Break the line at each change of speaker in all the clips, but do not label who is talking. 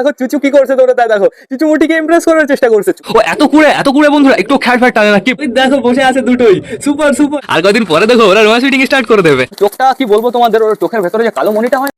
দেখো চুচু কি করছে তোরা তাই দেখো। চুচু মুটিকে ইমপ্রেস করার চেষ্টা করছে।
ও এত কুড়ে এত কুড়ে বন্ধুরা একটু খ্যাট ফ্যাট টানে না কি
দেখো বসে আছে দুটোই। সুপার সুপার
আর কদিন পরে দেখো ওরা রোমান্স শুটিং স্টার্ট করে দেবে।
চোখটা কি বলব তোমাদের ওর চোখের ভেতরে যে কালো মনিটা হয়।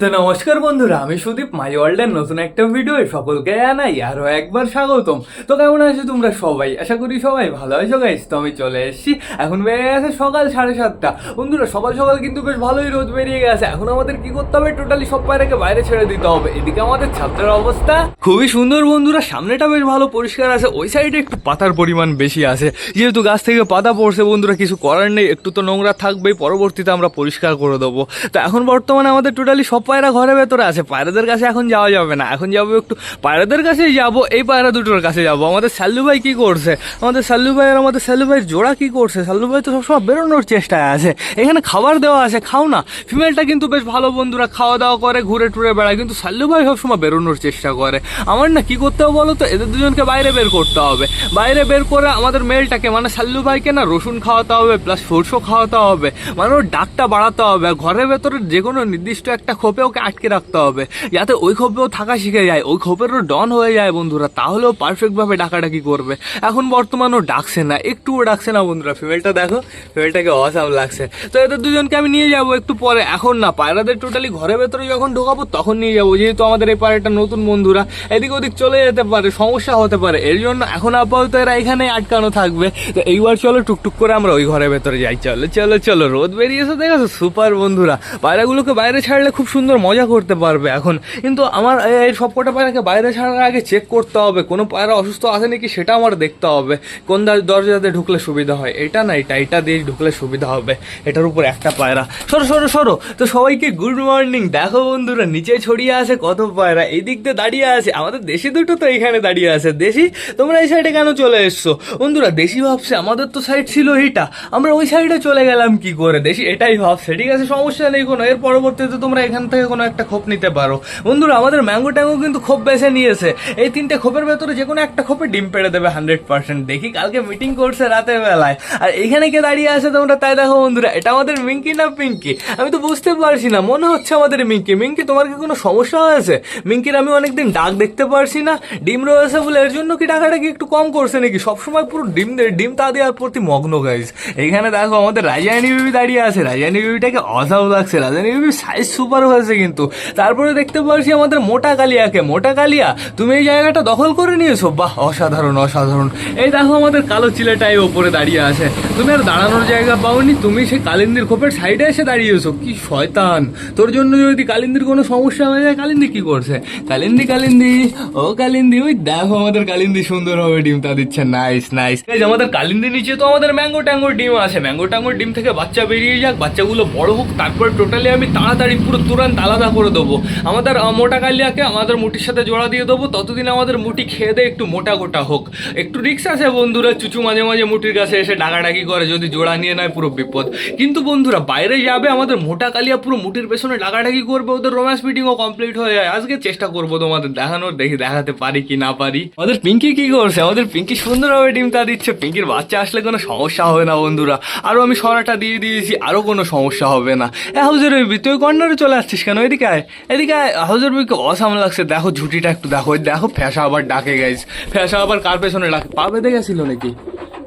তো নমস্কার বন্ধুরা, আমি সুদীপ মাই ওয়ার্ল্ডের নতুন একটা ভিডিও সকলকে জানাই আরও একবার স্বাগতম। তো কেমন আছো তোমরা সবাই? আশা করি সবাই ভালো আছো গাইস তো আমি চলে এসেছি। এখন বেড়ে গেছে সকাল সাড়ে সাতটা। বন্ধুরা, সকাল সকাল কিন্তু বেশ ভালোই রোদ বেরিয়ে গেছে। এখন আমাদের কি করতে হবে? টোটালি সব পায়রাকে বাইরে ছেড়ে দিতে হবে। এদিকে আমাদের ছাত্রের অবস্থা খুবই সুন্দর বন্ধুরা। সামনেটা বেশ ভালো পরিষ্কার আছে। ওই সাইডে একটু পাতার পরিমাণ বেশি আছে। যেহেতু গাছ থেকে পাতা পড়ছে বন্ধুরা, কিছু করার নেই। একটু তো নোংরা থাকবেই, পরবর্তীতে আমরা পরিষ্কার করে দেবো। তো এখন বর্তমানে আমাদের টোটালি সব পায়রা ঘরের ভেতরে আছে, পায়রাদের কাছে এখন যাওয়া যাবে না। এখন যাব একটু পায়রাদের কাছেই যাব, এই পায়রা দুটোর কাছে যাব। আমাদের সাল্লু ভাই কি করছে? আমাদের সাল্লু ভাই আর আমাদের সাল্লু ভাইয়ের জোড়া কি করছে? সাল্লু ভাই তো সবসময় বেরোনোর চেষ্টায় আছে। এখানে খাবার দেওয়া আছে, খাও না। ফিমেলটা কিন্তু বেশ ভালো বন্ধুরা খাওয়া দাওয়া করে ঘুরে টুরে বেড়ায়, কিন্তু সাল্লু ভাই সবসময় বেরোনোর চেষ্টা করে। আমার না কি করতে হবে বলো তো এদের দুজনকে বাইরে বের করতে হবে। বাইরে বের করে আমাদের মেলটাকে মানে সাল্লু ভাইকে না রসুন খাওয়াতে হবে প্লাস সরষে খাওয়াতে হবে। মানে ওর ডাকটা বাড়াতে হবে। ঘরের ভেতরে যে কোনো নির্দিষ্ট একটা খোপে ওকে আটকে রাখতে হবে। যাতে ওই খোপেও থাকা শিখে যায়। ওই খোপেরও ডন হয়ে যায় বন্ধুরা। তাহলেও পারফেক্টভাবে ডাকাডাকি করবে। এখন বর্তমান ও ডাকছে না। একটুও ডাকছে না বন্ধুরা। ফিমেলটা দেখো ফিমেলটাকে অসাম লাগছে। তো এদের দুজনকে আমি নিয়ে যাব একটু পরে। এখন না, পায়রাদের টোটালি ঘরের ভেতরে যখন ঢোকাবো, তখন নিয়ে যাব। যেহেতু আমাদের এই পায়রাটা নতুন বন্ধুরা, এদিক ওদিক চলে যেতে পারে, সমস্যা হতে পারে। এর জন্য এখন আপাতত এরা এখানে আটকানো থাকবে। তো এইবার চলো টুকটুক করে আমরা ওই ঘরের ভেতরে যাই। চলো চলো চলো। রোদ বেরিয়েছে, দেখেছ? সুপার বন্ধুরা। পায়রাগুলোকে বাইরে ছাড়লে খুব সুন্দর মজা করতে পারবে এখন। কিন্তু আমার এই- এই সব কটা পায়রাকে বাইরে ছাড়ার আগে চেক করতে হবে। কোনো পায়রা অসুস্থ আছে নাকি সেটা আমার দেখতে হবে। কোন দরজাতে ঢুকলে সুবিধা হয়? এটা না, এটা এটা দিয়ে ঢুকলে সুবিধা হবে। এটার উপর একটা পায়রা। সরো সরো সরো। তো সবাইকে গুড মর্নিং দেখো বন্ধুরা, নিচে ছড়িয়ে আছে কত পায়রা এই দিক দিয়ে দাঁড়িয়ে আছে। আমাদের দেশি দুটো তো এখানে দাঁড়িয়ে আছে। দেশি, তোমরা এই সাইডে কেন চলে এসছো? বন্ধুরা, দেশি ভাবছে, আমাদের তো সাইড ছিল এইটা। আমরা ওই সাইডে চলে গেলাম কি করে? দেশি এটাই ভাবছে। ঠিক আছে, সমস্যা নেই কোনো। এর পরবর্তীতে তোমরা এখান থেকে কোনো একটা খোপ নিতে পারো। বন্ধুরা, আমাদের ম্যাঙ্গো ট্যাঙ্গো কিন্তু খোপ বেছে নিয়েছে। এই তিনটে খোপের ভেতরে যে কোনো একটা খোপে ডিম পেড়ে দেবে হান্ড্রেড পার্সেন্ট দেখি কালকে মিটিং করছে রাতের বেলায়। আর এখানে কে দাঁড়িয়ে আছে তোমরা তাই দেখো বন্ধুরা, এটা আমাদের মিঙ্কি না পিঙ্কি? আমি তো বুঝতে পারছি না, মনে হচ্ছে আমাদের মিঙ্কি। মিঙ্কি, তোমার কি কোনো সমস্যা হয়েছে? মিঙ্কির আমি অনেকদিন ডাক দেখতে পারছি না। ডিম রয়েছে বলে এর জন্য কি টাকাটা কি একটু কম করছে নাকি? সবসময় পুরো ডিম ডিম তা দেওয়ার প্রতি মগ্ন গাইজ এখানে দেখো আমাদের রাজায়নী বিবি দাঁড়িয়ে আছে। রাজায়নী বিবিটাকে অসাম লাগছে। রাজায়নী বিবি সাইজ সুপার হয়েছে। কিন্তু। তারপরে দেখতে পারছি আমাদের মোটা কালিয়াকে। মোটা কালিয়া, তুমি এই জায়গাটা দখল করে নিয়েছো? বাহ, অসাধারণ অসাধারণ। এই দেখো আমাদের কালো চিলেটাই ওপরে দাঁড়িয়ে আছে। তুমি আর দাঁড়ানোর জায়গা পাওনি, তুমি সেই কালিন্দির খোপের সাইডে এসে দাঁড়িয়েছো। কি শয়তান! তোর জন্য যদি কালিন্দির কোনো সমস্যা হয়ে যায়, কালিন্দি কি করছে? কালিন্দি কালিন্দি, ও কালিন্দি, ওই দেখো আমাদের কালিন্দি সুন্দর হবে ডিম তা দিচ্ছে। নাইস নাইস আমাদের কালিন্দি নিচে তো আমাদের ম্যাঙ্গো ট্যাঙ্গোর ডিম আছে। ম্যাঙ্গো ট্যাঙ্গোর ডিম থেকে বাচ্চা বেরিয়ে যাক, বাচ্চাগুলো বড় হোক, তারপর টোটালি আমি তাড়াতাড়ি পুরো তুরান্ত আলাদা করে দেবো। আমাদের মোটা কালিয়াকে আমাদের মুটির সাথে জোড়া দিয়ে দেবো। ততদিন আমাদের মুটি খেয়ে দেয় একটু মোটা গোটা হোক। একটু রিক্স আছে বন্ধুরা, চুচু মাঝে মাঝে মুটির কাছে এসে ডাকাডাকি করে, যদি জোড়া নিয়ে নেয় পুরো বিপদ। কিন্তু বন্ধুরা, বাইরে যাবে, আমাদের মোটা কালিয়া পুরো মুটির পেছনে ডাকাডাকি করবে, ওদের রোম্যান্স মিটিংও কমপ্লিট হয়ে যায়। আজকে চেষ্টা করব তোমাদের দেখানোর, দেখি দেখাতে পারি কি না পারি। আমাদের পিঙ্কি কি করছে? আমাদের পিঙ্কি সুন্দরভাবে ডিম তা দিচ্ছে। পিঙ্কির বাচ্চা আসলে কোনো সমস্যা হবে না বন্ধুরা। আরও আমি সরাটা দিয়ে দিয়েছি আরও কোনো সমস্যা হবে না। এ, হাউজের বেবি তুই কর্নারে চলে আসছিস কেন? এদিকে আয়। এদিকে আয়। হাউজের বইকে অসাম লাগছে। দেখো ঝুটিটা একটু দেখো। দেখো ফ্যাসা আবার ডাকে গাইজ ফ্যাসা আবার কার পেছনে ডাকে? পা বেঁধে গেছিল নাকি?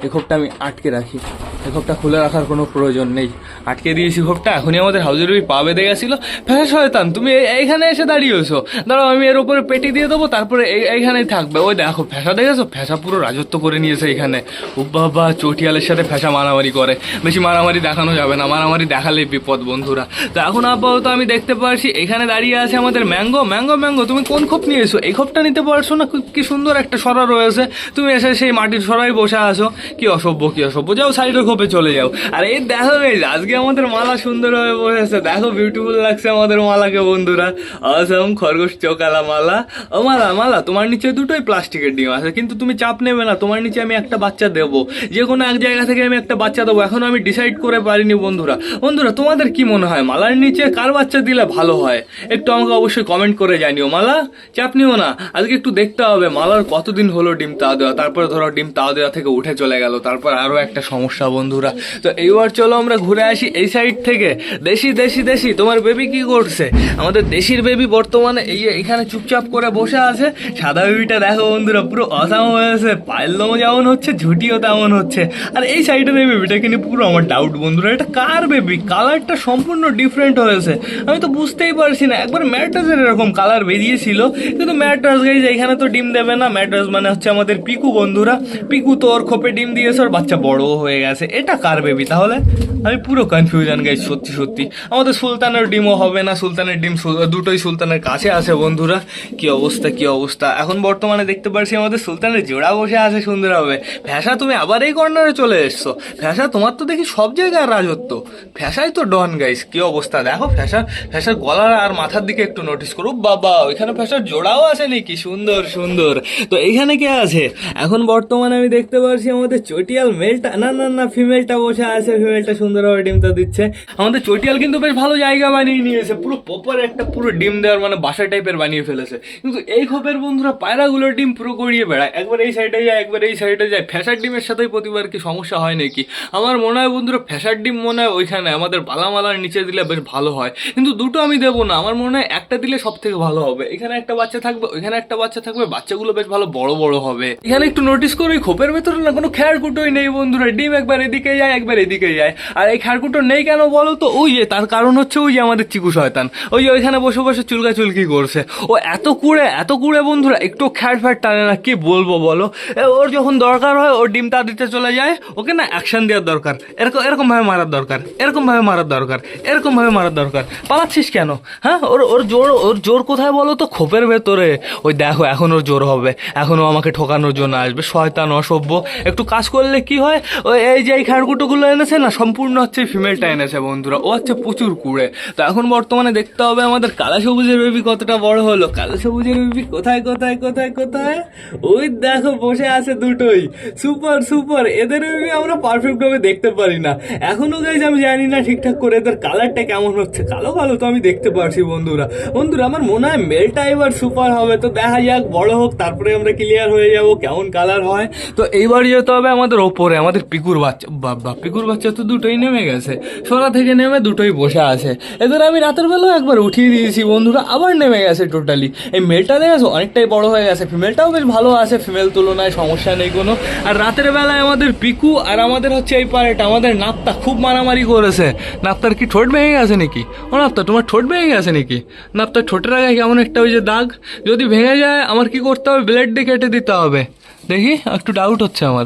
এই খোপটা আমি আটকে রাখি। এই খোপটা খুলে রাখার কোনো প্রয়োজন নেই। আটকে দিয়েছি খোপটা এখনই আমাদের হাউজের পা বেঁধে গেছিল। ফ্যাসা শয়তান, তুমি এইখানে এসে দাঁড়িয়েছো দাঁড়াও, আমি এর উপরে পেটি দিয়ে দেবো, তারপরে এই- এইখানেই থাকবে। ওই দেখো ফ্যাসা দেখেছ? ফ্যাসা পুরো রাজত্ব করে নিয়েছে এখানে। ও বাবা, চটিয়ালের সাথে ফ্যাসা মারামারি করে। বেশি মারামারি দেখানো যাবে না। মারামারি দেখালে বিপদ, বন্ধুরা। তো এখন আপাতত আমি দেখতে পারছি, এখানে দাঁড়িয়ে আছে আমাদের ম্যাঙ্গো। ম্যাঙ্গো ম্যাঙ্গো, তুমি কোন খোপ নিয়ে এসো? এই খোপটা নিতে পারছ না? কি সুন্দর একটা সরা রয়েছে। তুমি এসে সেই মাটির সরাই বসে আছো। কি অসভ্য কি অসভ্য। যাও সাইডের খোপে চলে যাও। আর এই দেখো guys, আজকে আমাদের মালা সুন্দর হয়ে বসেছে। দেখো বিউটিফুল লাগছে আমাদের মালাকে বন্ধুরা। অসম খরগোশ চোকালা মালা। ও মালা মালা তোমার নিচে দুটোই প্লাস্টিকের ডিম আছে কিন্তু তুমি চাপ নেবে না। তোমার নিচে আমি একটা বাচ্চা দেবো। যে কোনো এক জায়গা থেকে আমি একটা বাচ্চা দেবো। এখনও আমি ডিসাইড করে পারিনি বন্ধুরা। বন্ধুরা তোমাদের কি মনে হয়? মালার নিচে কার বাচ্চা দিলে ভালো হয়? একটু আমাকে অবশ্যই কমেন্ট করে জানিও। মালা চাপ নিও না। আজকে একটু দেখতে হবে মালার কতদিন হলো ডিম তা দেওয়া? তারপরে ধরো ডিম তা দেওয়া থেকে উঠে চলে গেল, তারপর আরও একটা সমস্যা, বন্ধুরা। তো এইবার চলো আমরা ঘুরে আসি এই সাইড থেকে। দেশি দেশি দেশি, তোমার বেবি কি করছে? আমাদের দেশির বেবি বর্তমানে এই এখানে চুপচাপ করে বসে আছে। সাদা বেবিটা দেখো বন্ধুরা, পুরো অসাম হয়েছে পায়ের লোমও যেমন হচ্ছে, ঝুটিও তেমন হচ্ছে। আর এই সাইডের এই বেবিটা কিন্তু পুরো আমার ডাউট বন্ধুরা, এটা কার বেবি কালারটা সম্পূর্ণ ডিফারেন্ট হয়েছে। আমি তো বুঝতেই পারছি না। একবার ম্যাট্রাসের এরকম কালার বেরিয়েছিল। কিন্তু ম্যাট্রাস গাইজ এখানে তো ডিম দেবে না। ম্যাট্রাস মানে হচ্ছে আমাদের পিকু বন্ধুরা। পিকু তো ওর খোপে ডিম দিয়েছে, ওর বাচ্চা বড়ও হয়ে গেছে। এটা কার বেবি তাহলে আমি পুরো কনফিউশন গাইজ সত্যি সত্যি। আমাদের সুলতানের ডিমও হবে না, সুলতানের ডিম দুটোই সুলতানের কাছে আছে বন্ধুরা। কি অবস্থা কি অবস্থা? এখন বর্তমানে দেখতে পারছি আমাদের সুলতানের জোড়া বসে আছে সুন্দরভাবে ফ্যাসা তুমি আবার এই কর্নারে চলে এসছো। ফ্যাসা তোমার তো দেখি সব জায়গায় রাজত্ব। ফ্যাসাই তো ডন গাইস কি অবস্থা? দেখো ফ্যাসা ফ্যাসার গলার আর মাথার দিকে একটু নোটিস করো। বাবা, ওইখানে ফ্যাসার জোড়াও আছে নাকি? সুন্দর সুন্দর। তো এইখানে কে আছে? এখন বর্তমানে আমি দেখতে পারছি আমাদের চটিয়াল মেলটা না না না ফিমেলটা বসে আছে ফিমেলটা সুন্দরভাবে ডিমটা দিচ্ছে। আমাদের চটিয়াল কিন্তু বেশ ভালো জায়গা বানিয়ে নিয়েছে, পুরো প্রপার একটা পুরো ডিম দেওয়ার মানে বাসা টাইপের বানিয়ে ফেলেছে। কিন্তু এই খোপের বন্ধুরা পায়রাগুলোর ডিম পুরো গড়িয়ে বেড়ায়। একবার এই সাইডে যায়, একবার এই সাইডে যায়। ফ্যাসার ডিমের সাথেই প্রতিবার কি সমস্যা হয় নাকি? আমার মনে হয় বন্ধুরা, ফ্যাসার ডিম মনে হয় ওইখানে, আমাদের বালামালার নিচে দিলে বেশ ভালো হয়। কিন্তু দুটো আমি দেবো না, আমার মনে হয় একটা দিলে সব থেকে ভালো হবে। এখানে একটা বাচ্চা থাকবে, ওইখানে একটা বাচ্চা থাকবে, বাচ্চাগুলো বেশ ভালো বড় বড় হবে। এখানে একটু নোটিস করো ওই খোপের ভেতরে না কোনো খ্যাড়কুটোই নেই বন্ধুরা, ডিম একবার এদিকে যায় একবার এদিকে যায় আর এই খ্যাড়কুটো নেই কেন বলো তো? ওই যে, তার কারণ হচ্ছে ওই যে আমাদের চিকু শয়তান। ওই যে ওইখানে বসে বসে চুলকা চুলকি করছে। ও এত কুড়ে এত কুড়ে বন্ধুরা, একটু খ্যাট ফ্যাট টানে না, কি বলব বলো? ওর যখন দরকার হয় ওর ডিম তা দিতে চলে যায়। ওকে না অ্যাকশন দেওয়ার দরকার। এরকম এরকম ভাবে মারার দরকার। এরকম ভাবে মারার দরকার। এরকম ভাবে মারার দরকার। পালাচ্ছিস কেন? হ্যাঁ? ওর ওর জোর ওর জোর কোথায় বলো তো? খোপের ভেতরে। ওই দেখো, এখন ওর জোর হবে। এখনও আমাকে ঠকানোর জন্য আসবে। শয়তান, অসভ্য। একটু কাজ করলে কি হয়? ওই এই যে এই খাড়কুটোগুলো এনেছে না, সম্পূর্ণ হচ্ছে ফিমেলটা এনেছে বন্ধুরা। ও হচ্ছে প্রচুর কুড়ে। তো এখন বর্তমানে দেখতে হবে আমাদের কালা সবুজের বেবি কতটা বড় হলো। কালা সবুজের বেবি কোথায় কোথায় কোথায় কোথায়? ওই দেখো, বসে আছে দুটোই। সুপার সুপার এদের বেবি আমরা পারফেক্ট ভাবে দেখতে পারি না। এখনও গাইজ আমি জানি না ঠিকঠাক করে এদের কালারটা কেমন হচ্ছে। কালো কালো তো আমি দেখতে পারছি বন্ধুরা। বন্ধুরা, আমার মনে হয় মেলটা এবার সুপার হবে। তো দেখা যাক, বড় হোক, তারপরে আমরা ক্লিয়ার হয়ে যাব কেমন কালার হয়। তো এইবার যেতে হবে আমাদের ওপরে, আমাদের পিকুর বাচ্চা। বাবা, পিকুর বাচ্চা তো দুটোই নেমে গেছে। সোনা থেকে নেমে দুটোই বসে আছে। এদের আমি রাতের বেলাও একবার উঠিয়ে দিয়েছি, বন্ধুরা, আবার নেমে গেছে টোটালি এই মেলটা দেখেছ অনেকটাই বড় হয়ে গেছে। ফিমেলটাও বেশ ভালো আছে ফিমেল তুলনায় সমস্যা নেই কোনো। আর রাতের বেলায় আমাদের পিকু আর আমাদের হচ্ছে এই পারেটা আমাদের নাপ্তা খুব মারামারি করেছে। নাপ্তার কি ঠোঁট ভেঙে গেছে নাকি? ও নাপ্তা, তোমার ঠোঁট ভেঙে গেছে নাকি? নাপ্তার ঠোঁটের আগে কেমন একটা ওই যে দাগ, যদি ভেঙে যায়, আমার কি করতে হবে? ব্লেড দিয়ে কেটে দিতে হবে। দেখি, একটু ডাউট হচ্ছে আমার।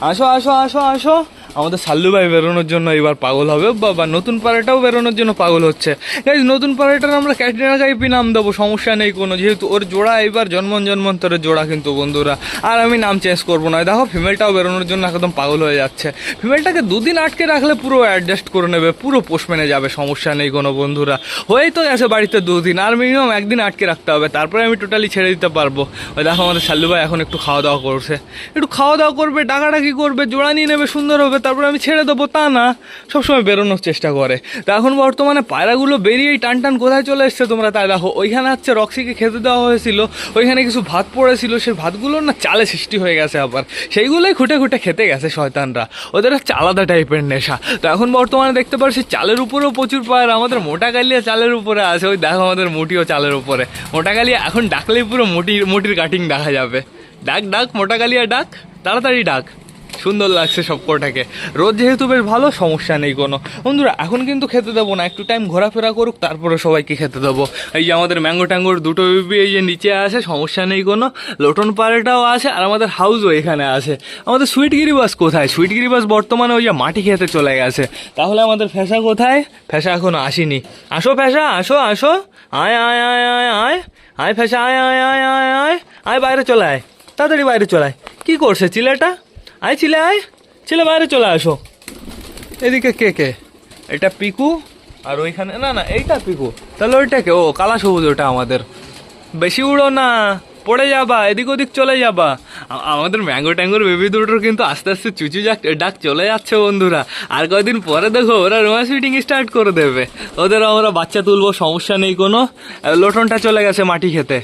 啊，说啊说啊说啊说。আমাদের সাল্লু ভাই বেরোনোর জন্য এবার পাগল হবে বাবা নতুন পাড়াটাও বেরোনোর জন্য পাগল হচ্ছে। গাইজ নতুন পাড়াটার আমরা ক্যাটরিনা কাইপি নাম দেবো, সমস্যা নেই কোনো, যেহেতু ওর জোড়া এবার জন্মন জন্মন্তরের জোড়া কিন্তু বন্ধুরা। আর আমি নাম চেঞ্জ করব না। দেখো ফিমেলটাও বেরোনোর জন্য একদম পাগল হয়ে যাচ্ছে। ফিমেলটাকে দুদিন আটকে রাখলে পুরো অ্যাডজাস্ট করে নেবে, পুরো পোষ মেনে যাবে, সমস্যা নেই কোনো বন্ধুরা। হয়েই তো গেছে বাড়িতে দুদিন, আর মিনিমাম একদিন আটকে রাখতে হবে, তারপরে আমি টোটালি ছেড়ে দিতে পারব। ওই দেখো, আমাদের সাল্লু ভাই এখন একটু খাওয়া দাওয়া করছে। একটু খাওয়া দাওয়া করবে ডাকাডাকি করবে, জোড়া নিয়ে নেবে, সুন্দর হবে। তারপরে আমি ছেড়ে দেবো, তা না। সবসময় বেরোনোর চেষ্টা করে। তা এখন বর্তমানে পায়রাগুলো বেরিয়েই টান টান কোথায় চলে এসছে তোমরা তাই দেখো। ওইখানে হচ্ছে রক্সিকে খেতে দেওয়া হয়েছিল, ওইখানে কিছু ভাত পড়েছিল, সেই ভাতগুলো না চালে সৃষ্টি হয়ে গেছে আবার। সেইগুলোই খুঁটে খুঁটে খেতে গেছে শয়তানরা। ওদের হচ্ছে আলাদা টাইপের নেশা। তো এখন বর্তমানে দেখতে পাচ্ছি চালের উপরেও প্রচুর পায়রা, আমাদের মোটা কালিয়া চালের উপরে আছে। ওই দেখো আমাদের মুটিও চালের উপরে। মোটা কালিয়া এখন ডাকলেই পুরো মুটির মুটির কাটিং দেখা যাবে। ডাক ডাক, মোটা কালিয়া ডাক, তাড়াতাড়ি ডাক। সুন্দর লাগছে সব কটাকে। রোদ যেহেতু বেশ ভালো, সমস্যা নেই কোনো। বন্ধুরা, এখন কিন্তু খেতে দেবো না, একটু টাইম ঘোরাফেরা করুক, তারপরে সবাইকে খেতে দেবো। এই যে আমাদের ম্যাঙ্গো ট্যাঙ্গোর দুটো বেবি এই যে নিচে আছে সমস্যা নেই কোনো। লোটন পাড়াটাও আছে আর আমাদের হাউসও এখানে আছে আমাদের সুইটগিরি বাস কোথায়? সুইটগিরি বাস বর্তমানে ওই যে মাটি খেতে চলে গেছে। তাহলে আমাদের ফ্যাসা কোথায়? ফ্যাসা এখনও আসেনি। আসো ফ্যাসা আসো আসো। আয় আয় আয় আয় আয়। আয় ফ্যাসা আয় আয় আয় আয় আয়। আয়, বাইরে চলে আয়। তাড়াতাড়ি বাইরে চলায় কি করছে, চিলেটা? আয় চিলে আয়। ছেলে, বাইরে চলে আসো। এদিকে কে কে? এটা পিকু আর ওইখানে না না, এইটা পিকু। তাহলে ওইটা কে? ও, কালা সবুজ ওটা আমাদের। বেশি উড়ো না। পড়ে যাবা, এদিক ওদিক চলে যাবা। আমাদের ম্যাঙ্গো ট্যাঙ্গোর বেবি দুটোর কিন্তু আস্তে আস্তে চুচু যাক ডাক চলে যাচ্ছে বন্ধুরা। আর কয়দিন পরে দেখো, ওরা রোমান্স মিটিং স্টার্ট করে দেবে। ওদের আমরা বাচ্চা তুলবো, সমস্যা নেই কোনো। লোটনটা চলে গেছে মাটি খেতে।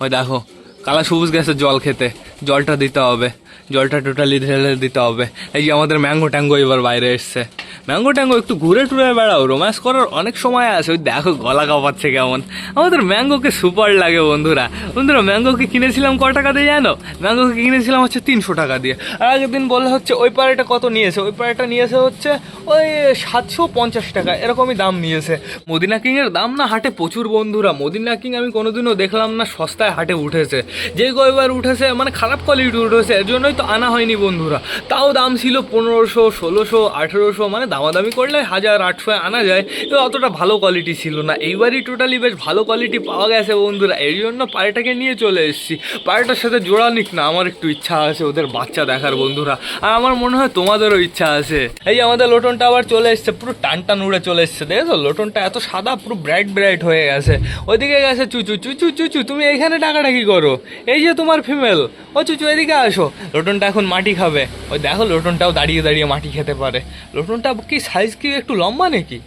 ওই দেখো, কালা সবুজ গেছে জল খেতে। জলটা দিতে হবে। জলটা টোটালি ঢেলে দিতে হবে। এই যে আমাদের ম্যাঙ্গো ট্যাঙ্গো এবার বাইরে এসছে। ম্যাঙ্গো ট্যাঙ্গো একটু ঘুরে টুরে বেড়াও রোম্যান্স করার অনেক সময় আছে। ওই দেখো গলা কাপাচ্ছে কেমন। আমাদের ম্যাঙ্গোকে সুপার লাগে বন্ধুরা। বন্ধুরা ম্যাঙ্গোকে কিনেছিলাম ক টাকা দিয়ে জানো? ম্যাঙ্গোকে কিনেছিলাম হচ্ছে তিনশো টাকা দিয়ে। আর আগের দিন বলে হচ্ছে ওই পাড়াটা কত নিয়েছে? ওই পাড়াটা নিয়েছে হচ্ছে ওই সাতশো পঞ্চাশ টাকা। এরকমই দাম নিয়েছে। মদিনা কিংয়ের দাম না হাটে প্রচুর বন্ধুরা। মদিনা কিং আমি কোনোদিনও দেখলাম না সস্তায় হাটে উঠেছে। যে কয়বার উঠেছে মানে খারাপ কোয়ালিটি উঠেছে। এর জন্যই তো আনা হয়নি বন্ধুরা। তাও দাম ছিল পনেরোশো, ষোলোশো, আঠেরোশো মানে দামাদামি করলে হাজার আটশো আনা যায়। তো অতটা ভালো কোয়ালিটি ছিল না। এইবারই টোটালি বেশ ভালো কোয়ালিটি পাওয়া গেছে বন্ধুরা। এই জন্য পায়রাটাকে নিয়ে চলে এসেছি। পায়রাটার সাথে জোড়া নিক না, আমার একটু ইচ্ছা আছে ওদের বাচ্চা দেখার বন্ধুরা। আর আমার মনে হয় তোমাদেরও ইচ্ছা আছে। এই আমাদের লোটনটা আবার চলে এসছে, পুরো টান টান উড়ে চলে এসছে, দেখেছ? লোটনটা এত সাদা, পুরো ব্রাইট ব্রাইট হয়ে গেছে। ওইদিকে গেছে চুচু। চুচু চুচু, তুমি এইখানে ডাকাডাকি করো। এই যে তোমার ফিমেল ও চুচু, এদিকে আসো। লোটনটা এখন মাটি খাবে। ওই দেখো লোটনটাও দাঁড়িয়ে দাঁড়িয়ে মাটি খেতে পারে। লোটনটা কি সাইজ কি একটু লম্বা নাকি?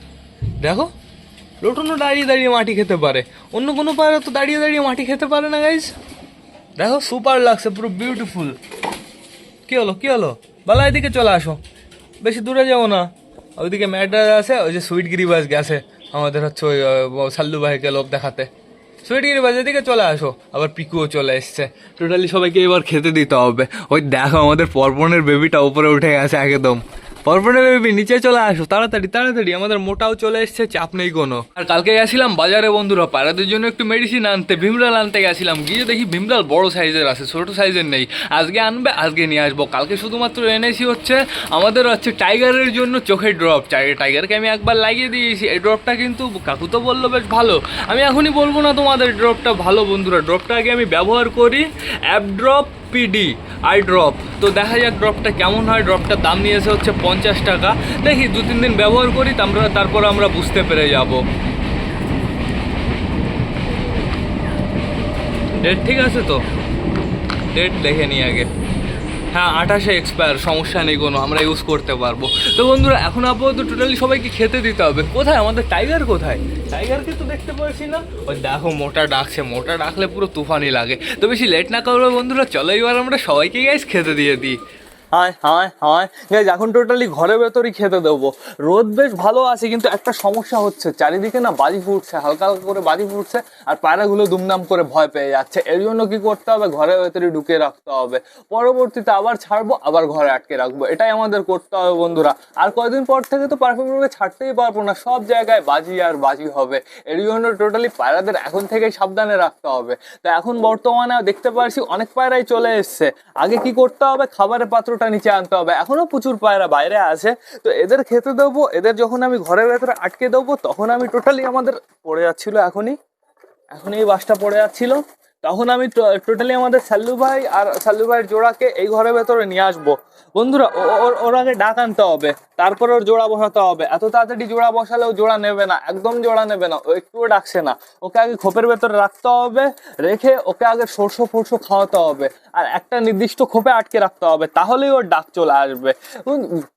দেখো, লোটনও দাঁড়িয়ে দাঁড়িয়ে মাটি খেতে পারে। অন্য কোনো পায়রা তো দাঁড়িয়ে দাঁড়িয়ে মাটি খেতে পারে না গাইজ দেখো সুপার লাগছে পুরো বিউটিফুল কি হলো কি হলো? বালা, এদিকে চলে আসো। বেশি দূরে যাব না। ওইদিকে ম্যাডার আছে, ওই যে সুইট গিরিবাজ গেছে। আমাদের হচ্ছে ওই সাল্লু ভাইকে লোক দেখাতে। সুইট বাজার থেকে চলে আসো। আবার পিকুও চলে এসছে। টোটালি সবাইকে এবার খেতে দিতে হবে। ওই দেখো আমাদের পরপনের বেবিটা উপরে উঠে গেছে একদম। বেবি, নিচে চলে আসো, তাড়াতাড়ি তাড়াতাড়ি, আমাদের মোটাও চলে এসছে, চাপ নেই কোনো। আর কালকে গেছিলাম বাজারে বন্ধুরা, পাড়াদের জন্য একটু মেডিসিন আনতে, ভীমরাল আনতে গেছিলাম। গিয়ে দেখি ভীমরাল বড় সাইজের আছে, ছোট সাইজের নেই। আজকে আনবে, আজকে নিয়ে আসব। কালকে শুধুমাত্র এনেছি হচ্ছে, আমাদের হচ্ছে টাইগারের জন্য চোখের ড্রপ টাইগারকে আমি একবার লাগিয়ে দিয়েছি। এই ড্রপটা কিন্তু কাকু তো বলল বেশ ভালো। আমি এখনই বলব না তোমাদের ড্রপটা ভালো বন্ধুরা। ড্রপটা আগে আমি ব্যবহার করি app drop PD eye drop তো দেখা যাক ড্রপটা কেমন হয়। ড্রপটার দাম নিয়েছে হচ্ছে পঞ্চাশ টাকা। দেখি, দু, তিন দিন ব্যবহার করি আমরা তারপর আমরা বুঝতে পেরে যাব। ডেট ঠিক আছে তো? ডেট দেখে নিই আগে। হ্যাঁ আঠাশে এক্সপায়ার সমস্যা নেই কোনো, আমরা ইউজ করতে পারব। তো বন্ধুরা, এখন আপাতত টোটালি সবাইকে খেতে দিতে হবে। কোথায়? আমাদের টাইগার কোথায়? টাইগারকে তো দেখতে পাচ্ছি না। ওই দেখো, মোটা ডাকছে, মোটা ডাকলে পুরো তুফানি লাগে। তো বেশি লেট না করবে বন্ধুরা, চলো এবার আমরা সবাইকে গাইস খেতে দিয়ে দিই।
হায় হায় হায়। গাইজ এখন টোটালি ঘরের ভেতরই খেতে দেবো। রোদ বেশ ভালো আছে, কিন্তু একটা সমস্যা হচ্ছে। চারিদিকে না বাজি ফুটছে, হালকা হালকা করে বাজি ফুটছে, আর পায়রাগুলো দুমদাম করে ভয় পেয়ে যাচ্ছে। এর জন্য কি করতে হবে? ঘরের ভেতরে ঢুকিয়ে রাখতে হবে। পরবর্তীতে আবার ছাড়বো, আবার ঘরে আটকে রাখব। এটাই আমাদের করতে হবে বন্ধুরা। আর কয়দিন পর থেকে তো পারফিউমগুলোকে ছাড়তেই পারব না। সব জায়গায় বাজি আর বাজি হবে। এর জন্য টোটালি পায়রাদের এখন থেকেই সাবধানে রাখতে হবে। তো এখন বর্তমানে দেখতে পারছি অনেক পায়রাই চলে এসছে। আগে কি করতে হবে? খাবারের পাত্রটা নিচে আনতে হবে। এখনও প্রচুর পায়রা বাইরে আছে। তো এদের খেতে দেবো, এদের যখন আমি ঘরের ভেতরে আটকে দেবো, তখন আমি টোটালি আমাদের পড়ে যাচ্ছিল এখনই। এখনই এই বাসটা পড়ে যাচ্ছিল। তখন আমি টোটালি আমাদের সাল্লু ভাই আর সাল্লু ভাইয়ের জোড়াকে এই ঘরের ভেতরে নিয়ে আসব। বন্ধুরা ওর ওর আগে ডাক আনতে হবে, তারপর ওর জোড়া বসাতে হবে। এত তাড়াতাড়ি জোড়া বসালেও জোড়া নেবে না, একদম জোড়া নেবে না, ও একটুও ডাকছে না। ওকে আগে খোপের ভেতরে রাখতে হবে, রেখে ওকে আগে সরষে ফরষো খাওয়াতে হবে, আর একটা নির্দিষ্ট খোপে আটকে রাখতে হবে, তাহলেই ওর ডাক চলে আসবে।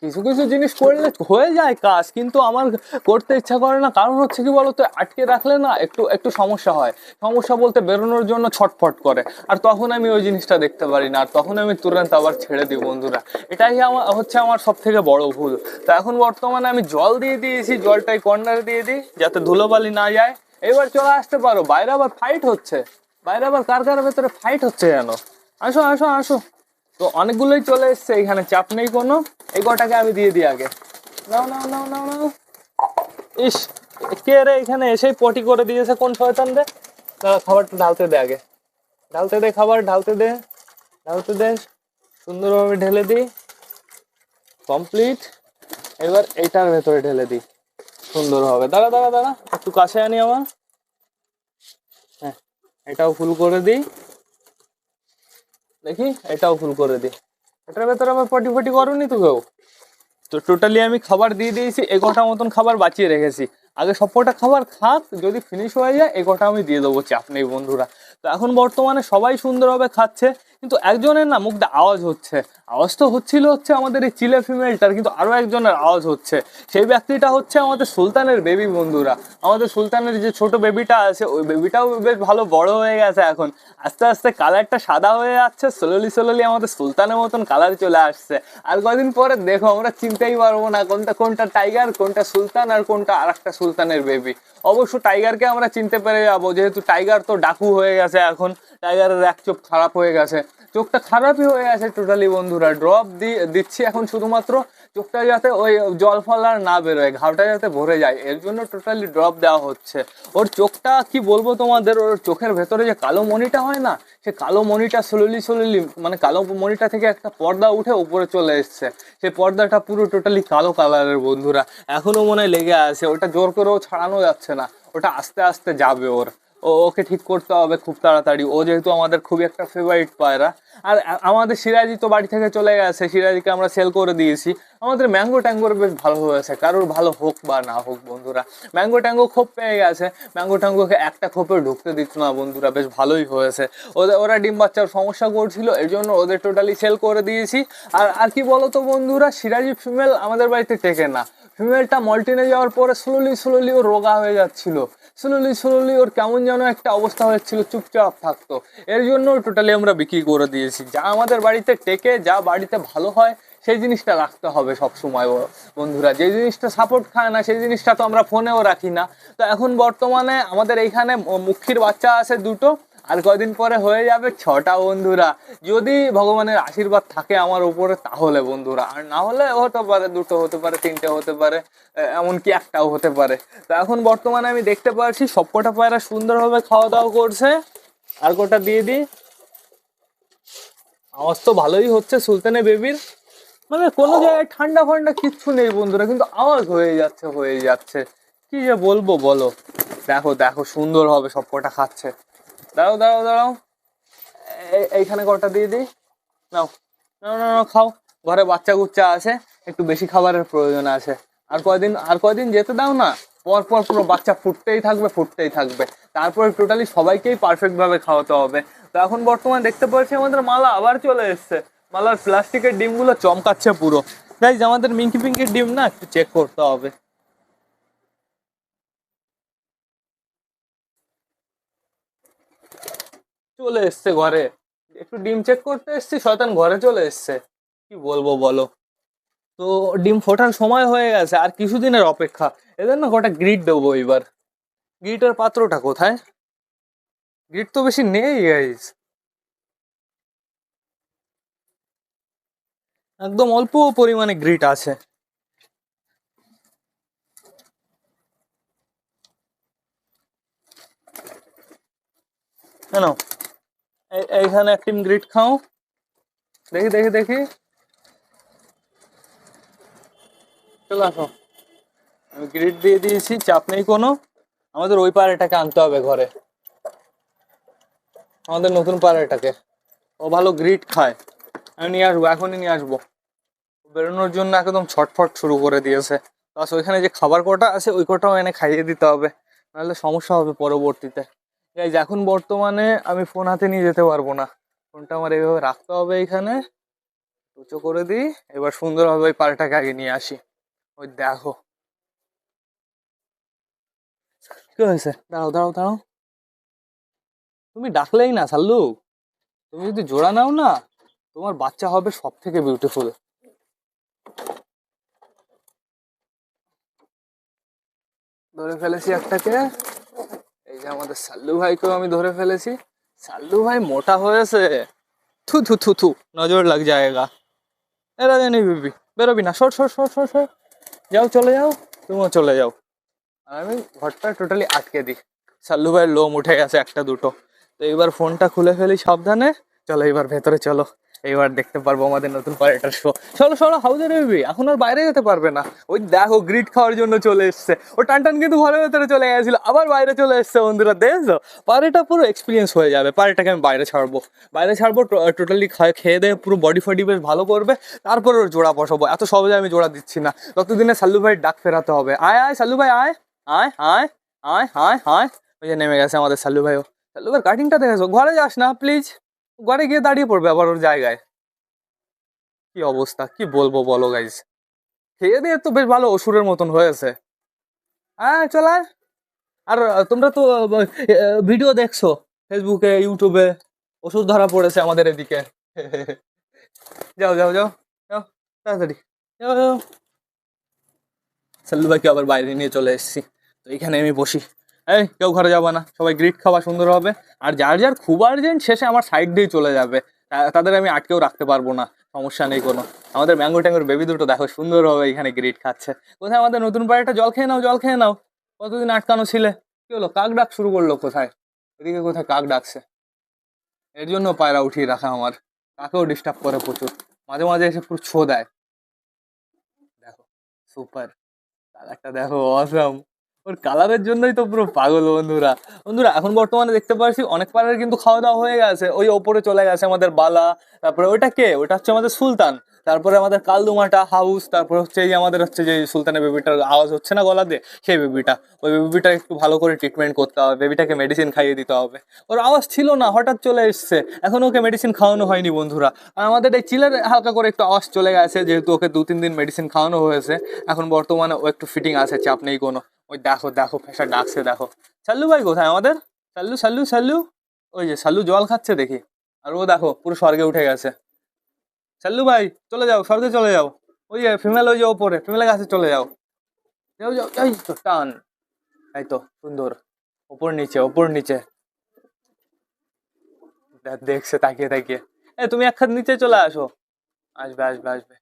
কিছু কিছু জিনিস করলে হয়ে যায় কাজ, কিন্তু আমার করতে ইচ্ছা করে না, কারণ হচ্ছে কি বলতো, আটকে রাখলে না একটু একটু সমস্যা হয়। সমস্যা বলতে বেরোনোর জন্য ছটফট করে। আর তখন আমি ওই জিনিসটা দেখতে পারি না। আর তখন আমি তুরন্ত আবার ছেড়ে দিই, বন্ধুরা। এটাই আমার হচ্ছে আমার সব থেকে বড় ভুল। তো এখন বর্তমানে আমি জল দিয়ে দিয়েছি, জলটাই কর্নারে দিয়ে দিই, যাতে ধুলোবালি না যায়। এবার চলে আসতে পারো, বাইরে আবার ফাইট হচ্ছে। বাইরে আবার কার কার ভেতরে ফাইট হচ্ছে যেন? আসো আসো আসো। তো অনেকগুলোই চলে এসছে, এখানে চাপ নেই কোনো। এই কটাকে আমি দিয়ে দিই আগে। নাও নাও নাও নাও নাও। ইস, কে রে এখানে এসেই পটি করে দিয়েছে কোন শয়তান রে? দাঁড়া, খাবারটা ঢালতে দে আগে। ঢালতে দে খাবার ঢালতে দে ঢালতে দে। সুন্দরভাবে ঢেলে দিই কমপ্লিট। এবার এইটার ভেতরে ঢেলে দিই সুন্দর হবে। দাঁড়া দাঁড়া দাঁড়া। একটু কাছে আনি আমার। হ্যাঁ এটাও ফুল করে দিই দেখি এটাও ফুল করে দি। এটার ভেতরে আবার পটি ফটি করনি তো কেউ? তো টোটালি আমি খাবার দিয়ে দিয়েছি এই কটা মতন খাবার বাঁচিয়ে রেখেছি। আগে সব কটা খাবার খাক, যদি ফিনিশ হয়ে যায় এ কটা আমি দিয়ে দেবো চাপ নেই বন্ধুরা। তো এখন বর্তমানে সবাই সুন্দরভাবে খাচ্ছে। কিন্তু একজনের না মুখটা আওয়াজ হচ্ছে। আওয়াজ তো হচ্ছিল হচ্ছে আমাদের এই চিলে ফিমেলটার, কিন্তু আরও একজনের আওয়াজ হচ্ছে। সেই ব্যক্তিটা হচ্ছে আমাদের সুলতানের বেবি বন্ধুরা। আমাদের সুলতানের যে ছোট বেবিটা আছে, ওই বেবিটাও বেশ ভালো বড় হয়ে গেছে এখন। আস্তে আস্তে কালারটা সাদা হয়ে যাচ্ছে স্লোলি স্লোলি আমাদের সুলতানের মতন কালার চলে আসছে। আর কদিন পরে দেখো, আমরা চিনতেই পারব না কোনটা কোনটা টাইগার কোনটা সুলতান আর কোনটা আর একটা সুলতানের বেবি অবশ্য টাইগারকে আমরা চিনতে পেরে যাব, যেহেতু টাইগার তো ডাকু হয়ে গেছে এখন। টাইগারের এক চোখ খারাপ হয়ে গেছে। চোখটা খারাপই হয়ে গেছে টোটালি বন্ধুরা। ড্রপ দিচ্ছি এখন শুধুমাত্র চোখটা যাতে ওই জল ফল আর না বেরোয় ঘাওটা যাতে ভরে যায়, এর জন্য টোটালি ড্রপ দেওয়া হচ্ছে। ওর চোখটা কি বলব তোমাদের, ওর চোখের ভেতরে যে কালো মণিটা হয় না, সে কালো মণিটা স্লোলি স্লোলি মানে কালো মণিটা থেকে একটা পর্দা উঠে উপরে চলে এসছে। সেই পর্দাটা পুরো টোটালি কালো কালারের বন্ধুরা। এখনও মনে হয় লেগে আছে, ওটা জোর করেও ছাড়ানো যাচ্ছে না, ওটা আস্তে আস্তে যাবে ওর। ও, ওকে ঠিক করতে হবে খুব তাড়াতাড়ি। ও যেহেতু আমাদের খুবই একটা ফেভারিট পায়রা। আর আমাদের সিরাজি তো বাড়ি থেকে চলে গেছে সিরাজিকে আমরা সেল করে দিয়েছি। আমাদের ম্যাঙ্গো ট্যাঙ্গোর বেশ ভালো হয়েছে, কারোর ভালো হোক বা না হোক বন্ধুরা। ম্যাঙ্গো ট্যাঙ্গো খোপ পেয়ে গেছে ম্যাঙ্গো ট্যাঙ্গোকে একটা খোপে ঢুকতে দিত না বন্ধুরা, বেশ ভালোই হয়েছে। ওদের, ওরা ডিম বাচ্চার সমস্যা করছিল, এর জন্য ওদের টোটালি সেল করে দিয়েছি। আর আর কি বলতো বন্ধুরা সিরাজি ফিমেল আমাদের বাড়িতে টেকে না। ফিমেলটা মল্টিনে যাওয়ার পরে স্লোলি স্লোলি ও রোগা হয়ে যাচ্ছিল। স্লোলি স্লোলি ওর কেমন যেন একটা অবস্থা হচ্ছিল চুপচাপ থাকতো। এর জন্য টোটালি আমরা বিক্রি করে দিয়েছি। যা আমাদের বাড়িতে টেকে, যা বাড়িতে ভালো হয়, সেই জিনিসটা রাখতে হবে সব সময় বন্ধুরা। যে জিনিসটা সাপোর্ট খায় না, সেই জিনিসটা তো আমরা ফোনেও রাখি না। তো এখন বর্তমানে আমাদের এইখানে মুখির বাচ্চা আছে দুটো। আর কয়দিন পরে হয়ে যাবে ছটা, বন্ধুরা। যদি ভগবানের আশীর্বাদ থাকে আমার উপরে, তাহলে বন্ধুরা। আর না হলে হতে পারে, দুটো হতে পারে, তিনটে হতে পারে এমনকি একটাও হতে পারে। তো এখন বর্তমানে আমি দেখতে পাচ্ছি, সবকটা পায়রা সুন্দরভাবে খাওয়া দাওয়া করছে। আর কটা দিয়ে দিই? আওয়াজ তো ভালোই হচ্ছে সুলতানের বেবির। মানে কোনো জায়গায় ঠান্ডা ফান্ডা কিচ্ছু নেই বন্ধুরা, কিন্তু আওয়াজ হয়ে যাচ্ছে হয়ে যাচ্ছে। কি যে বলব বলো। দেখো দেখো সুন্দর হবে সব কটা খাচ্ছে। দাঁড়াও দাঁড়াও দাঁড়াও এই- এইখানে কটা দিয়ে দিই? নাও। নাও না না খাও। ঘরে বাচ্চা কুচ্চা আছে, একটু বেশি খাবারের প্রয়োজন আছে। আর কয়দিন আর কয়দিন যেতে দাও না। পর পর বাচ্চা ফুটতেই থাকবে ফুটতেই থাকবে। তারপরে টোটালি সবাইকেই পারফেক্ট ভাবে খাওয়াতে হবে। তো এখন বর্তমানে দেখতে পাচ্ছি আমাদের মালা আবার চলে এসছে। মালার প্লাস্টিকের ডিমগুলো চমকাচ্ছে পুরো। গাইজ আমাদের মিঙ্কি পিঙ্কির ডিম না, একটু চেক করতে হবে। চলে এসছে ঘরে। একটু ডিম চেক করতে এসছি, শয়তান ঘরে চলে এসছে। কি বলব বলো? তো ডিম ফোটার সময় হয়ে গেছে, আর কিছুদিনের অপেক্ষা। এদের না কটা গ্রিড দেবো এবার গ্রিটের পাত্রটা কোথায়? গ্রিড তো বেশি নেই গাইজ একদম অল্প পরিমাণে গ্রিট আছে। কেন? এইখানে একটি গ্রিট খাও। দেখি দেখি দেখি। চলে আসো। আমি গ্রিড দিয়ে দিয়েছি, চাপ নেই কোনো। আমাদের ওই পাড়াটাকে আনতে হবে ঘরে। আমাদের নতুন পাড়াটাকে ও ভালো গ্রিড খায়। আমি নিয়ে আসব, এখনই নিয়ে আসব। বেরোনোর জন্য একদম ছটফট শুরু করে দিয়েছে। প্লাস ওইখানে যে খাবার কটা আছে, ওই কটাও এনে খাইয়ে দিতে হবে। নাহলে সমস্যা হবে পরবর্তীতে। গাইজ এখন বর্তমানে আমি ফোন হাতে নিয়ে যেতে পারব না। ফোনটা আমার এইভাবে রাখতে হবে এখানে। উঁচু করে দিই। এবার সুন্দরভাবে ওই পাড়টাকে আগে নিয়ে আসি। ওই দেখো। কি হয়েছে? দাঁড়াও দাঁড়াও দাঁড়াও। তুমি ডাকলেই না সাল্লু তুমি যদি জোড়া নাও না, তোমার বাচ্চা হবে সব থেকে বিউটিফুল ধরে ফেলেছি একটাকে। যে আমাদের সাল্লু ভাইকেও আমি ধরে ফেলেছি। সাল্লু ভাই মোটা হয়েছে। থু থু থু থু, নজর লাগ জায়গা। এরা জানি বিবি, বেরোবি না, সর সর সর সর সর। যাও, চলে যাও, তুমিও চলে যাও। আমি ঘরটা টোটালি আটকে দিই। সাল্লু ভাইয়ের লোম উঠে গেছে একটা দুটো। তো এবার ফোনটা খুলে ফেলি সাবধানে। চলো এবার ভেতরে চলো। এইবার দেখতে পারব আমাদের নতুন পায়রাটার শো চলো চলো হাউজে বেবি এখন আর বাইরে যেতে পারবে না। ওই দেখো গ্রিট খাওয়ার জন্য চলে এসছে। ও টান টান কিন্তু ঘরের ভেতরে চলে গেছিল। আবার বাইরে চলে এসছে বন্ধুরা, দেখছ? পায়রাটা পুরো এক্সপিরিয়েন্স হয়ে যাবে। পায়রাটাকে আমি বাইরে ছাড়বো। বাইরে ছাড়বো টোটালি খেয়ে দিয়ে পুরো বডি ফডি বেশ ভালো করবে। তারপর ওর জোড়া বসাবো। এত সহজে আমি জোড়া দিচ্ছি না। ততদিনে সাল্লু ভাইয়ের ডাক ফেরাতে হবে। আয় আয়, সাল্লু ভাই, আয়। আয় আয় আয় আয় আয়। ওই যে নেমে গেছে আমাদের সাল্লু ভাইও। সাল্লু ভাই কাটিংটা দেখেছ? ঘরে যাস না প্লিজ ঘরে গিয়ে দাঁড়িয়ে পড়বে আবার ওর জায়গায়। কি অবস্থা? কি বলব বলো গাইজ খেয়ে দিয়ে তো বেশ ভালো অসুরের মতন হয়েছে। হ্যাঁ চলায় আর তোমরা তো ভিডিও দেখছ ফেসবুকে ইউটিউবে ওষুধ ধরা পড়েছে আমাদের এদিকে। যাও যাও যাও যাও, তাড়াতাড়ি। যাও যাও। সাল্লু ভাইকে আবার বাইরে নিয়ে চলে এসেছি। তো এখানে আমি বসি। এই, কেউ ঘরে যাবে না। সবাই গ্রিট খাওয়া সুন্দর হবে। আর যার যার খুব আর্জেন্ট শেষে আমার সাইড দিয়ে চলে যাবে। তাদের আমি আটকেও রাখতে পারব না। সমস্যা নেই কোনো। আমাদের ম্যাঙ্গো ট্যাঙ্গোর বেবি দুটো দেখো, সুন্দর হবে এখানে গ্রিট খাচ্ছে। কোথায় আমাদের নতুন পাড়াটা? জল খেয়ে নাও, জল খেয়ে নাও। কতদিন আটকানো ছিলে? কি হলো? কাক ডাক শুরু করল কোথায়? এদিকে কোথায় কাক ডাকছে? এর জন্য পায়রা উঠিয়ে রাখা আমার। কাকেও ডিস্টার্ব করে প্রচুর। মাঝে মাঝে এসে পুরো ছো দেয়। দেখো সুপার কালারটা দেখো অসম ওর কালারের জন্যই তো পুরো পাগল বন্ধুরা। বন্ধুরা, এখন বর্তমানে দেখতে পাচ্ছি অনেক পাড়ার কিন্তু খাওয়া দাওয়া হয়ে গেছে। ওই ওপরে চলে গেছে আমাদের বালা, তারপরে ওইটা কে? ওটা হচ্ছে আমাদের সুলতান। তারপরে আমাদের কালদুমাটা, হাউস, তারপরে হচ্ছে এই আমাদের হচ্ছে যে সুলতানের বেবিটার আওয়াজ হচ্ছে না গলা দিয়ে সেই বেবিটা ওই বেবিটা একটু ভালো করে ট্রিটমেন্ট করতে হবে বেবিটাকে মেডিসিন খাইয়ে দিতে হবে। ওর আওয়াজ ছিল না, হঠাৎ চলে এসছে। এখন ওকে মেডিসিন খাওয়ানো হয়নি বন্ধুরা। আর আমাদের এই চিলের হালকা করে একটু আওয়াজ চলে গেছে, যেহেতু ওকে দু তিন দিন মেডিসিন খাওয়ানো হয়েছে। এখন বর্তমানে ও একটু ফিটিং আছে, চাপ নেই কোনো। ওই দেখো দেখো ফেসা ডাকছে, দেখো। সাল্লু ভাই কোথায় আমাদের? সাল্লু সাল্লু সাল্লু ওই যে সাল্লু জল খাচ্ছে দেখি। আর ও দেখো, পুরো স্বর্গে উঠে গেছে। সাল্লু ভাই, চলে যাও, স্বর্গে চলে যাও। ওই যে ফিমেল ওই যে ওপরে ফিমেলের কাছে চলে যাও। যাও যাও এই তো, টান। এই তো, সুন্দর। ওপর নিচে ওপর নিচে। দেখছে, তাকিয়ে তাকিয়ে। এ, তুমি এক খাত নিচে চলে আসো। আসবে আসবে আসবে।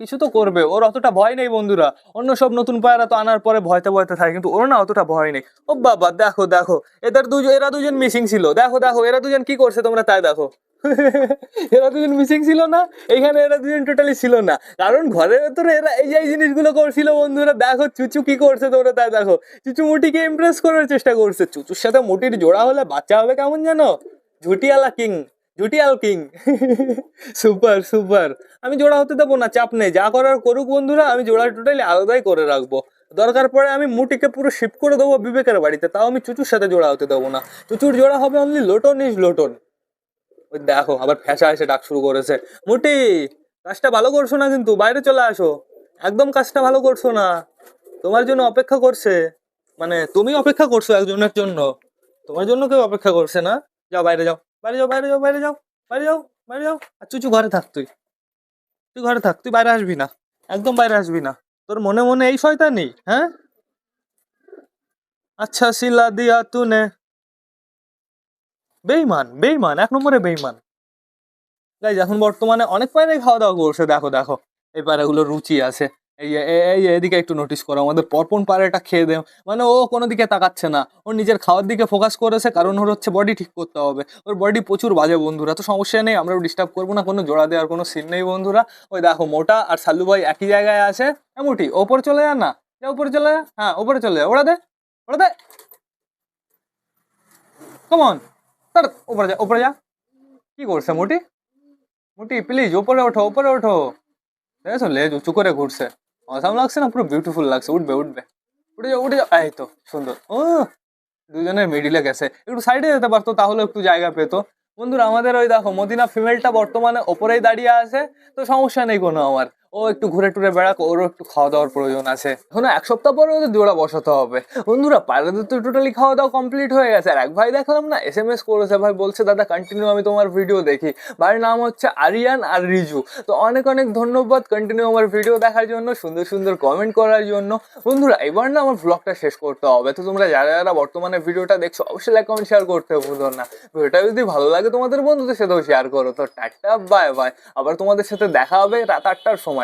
কিছু তো করবে, ওর অতটা ভয় নেই বন্ধুরা। অন্য সব নতুন পায়রা তো আনার পরে ভয়তে ভয়তে থাকে, কিন্তু ওর না অতটা ভয় নেই। ও বাবা, দেখো দেখো, এদের দুজন এরা দুজন মিসিং ছিল। দেখো দেখো, এরা দুজন কি করছে তোমরা তাই দেখো। এরা দুজন মিসিং ছিল না? এখানে এরা দুজন টোটালি ছিল না। কারণ ঘরের ভেতরে এরা এই যে জিনিসগুলো করছিল বন্ধুরা, দেখো, চুচু কি করছে তোমরা তাই দেখো। চুচু মুটিকে ইমপ্রেস করার চেষ্টা করছে। চুচুর সাথে মুটির জোড়া হলে বাচ্চা হবে কেমন জানো ঝুটিয়ালা কিং জুটিয়াল কিং সুপার সুপার আমি জোড়া হতে দেবো না, চাপ নেই। যা করার করুক বন্ধুরা, আমি জোড়া টোটালি আলাদাই করে রাখব। দরকার পড়ে আমি মুটিকে পুরো শিফট করে দেবো বিবেকের বাড়িতে, তাও আমি চুচুর সাথে জোড়া হতে দেবো না। চুচুর জোড়া হবে অনলি লোটন ইজ লোটন দেখো, আবার ফ্যাসা এসে ডাক শুরু করেছে। মুটি, কাজটা ভালো করছ না কিন্তু? বাইরে চলে আসো। একদম কাজটা ভালো করছ না। তোমার জন্য অপেক্ষা করছে। মানে তুমি অপেক্ষা করছ একজনের জন্য। তোমার জন্য কেউ অপেক্ষা করছে না? যাও বাইরে যাও। বাইরে যাও বাইরে যাও বাইরে যাও বাইরে যাও বাইরে যাও। আর চুচু ঘরে থাক তুই। তুই ঘরে থাক, তুই বাইরে আসবি না। একদম বাইরে আসবি না। তোর মনে মনে এই শয়তানি হ্যাঁ? আচ্ছা শিলা দিয়া তুনে। বেইমান বেইমান এক নম্বরে বেইমান গাইজ, এখন বর্তমানে অনেক পায়রাই খাওয়া দাওয়া করছে। দেখো দেখো, এই পায়রাগুলো রুচি আছে। এই এই এদিকে একটু নোটিস করো, আমাদের পরপন পায়রাটা খেয়ে দেও মানে ও কোনো দিকে তাকাচ্ছে না। ও নিজের খাওয়ার দিকে ফোকাস করেছে, কারণ ওর হচ্ছে বডি ঠিক করতে হবে। ওর বডি প্রচুর বাজে বন্ধুরা তো সমস্যা নেই, আমরা ডিস্টার্ব করব না, কোনো জোড়া দেওয়ার কোনো সিন নেই বন্ধুরা। ওই দেখো মোটা আর সাল্লু ভাই একই জায়গায় আছে মুটি ওপরে চলে যা না? যা উপরে চলে যা। হ্যাঁ ওপরে চলে যা, ওরা দে ওরা দে। কমন তার ওপরে যা ওপরে যা। কি করছে মুটি? মুটি প্লিজ ওপরে ওঠো ওপরে ওঠো। দেখেছ, লেজ উঁচু করে ঘুরছে। অসাম লাগছে না পুরো বিউটিফুল লাগছে উঠবে উঠবে উঠে যাও উঠে যাও এই তো সুন্দর ও দুজনের মিডিলে গেছে। একটু সাইডে যেতে পারতো, তাহলে একটু জায়গা পেতো। বন্ধুরা, আমাদের ওই দেখো, মদিনা ফিমেলটা বর্তমানে ওপরেই দাঁড়িয়ে আছে, তো সমস্যা নেই কোনো আমার। ও একটু ঘুরে টুরে বেড়াক, ওরও একটু খাওয়া দাওয়ার প্রয়োজন আছে। এখন এক সপ্তাহ পরে ওদের জোড়া বসাতে হবে। বন্ধুরা পায়রাদের তো টোটালি খাওয়া দাওয়া কমপ্লিট হয়ে গেছে। আর এক ভাই দেখলাম না এস এম এস করেছে, ভাই বলছে, দাদা কন্টিনিউ আমি তোমার ভিডিও দেখি। ভাইয়ের নাম হচ্ছে আরিয়ান আর রিজু। তো অনেক অনেক ধন্যবাদ কন্টিনিউ আমার ভিডিও দেখার জন্য, সুন্দর সুন্দর কমেন্ট করার জন্য। বন্ধুরা, এবার না আমার ব্লগটা শেষ করতে হবে। তো তোমরা যারা যারা বর্তমানে ভিডিওটা দেখছ, অবশ্যই লাইক কমেন্ট শেয়ার করতে ভুলো না। ভিডিওটা যদি ভালো লাগে তোমাদের বন্ধুদের সাথেও শেয়ার করো। তো টাটা বাই বাই আবার তোমাদের সাথে দেখা হবে রাত আটটার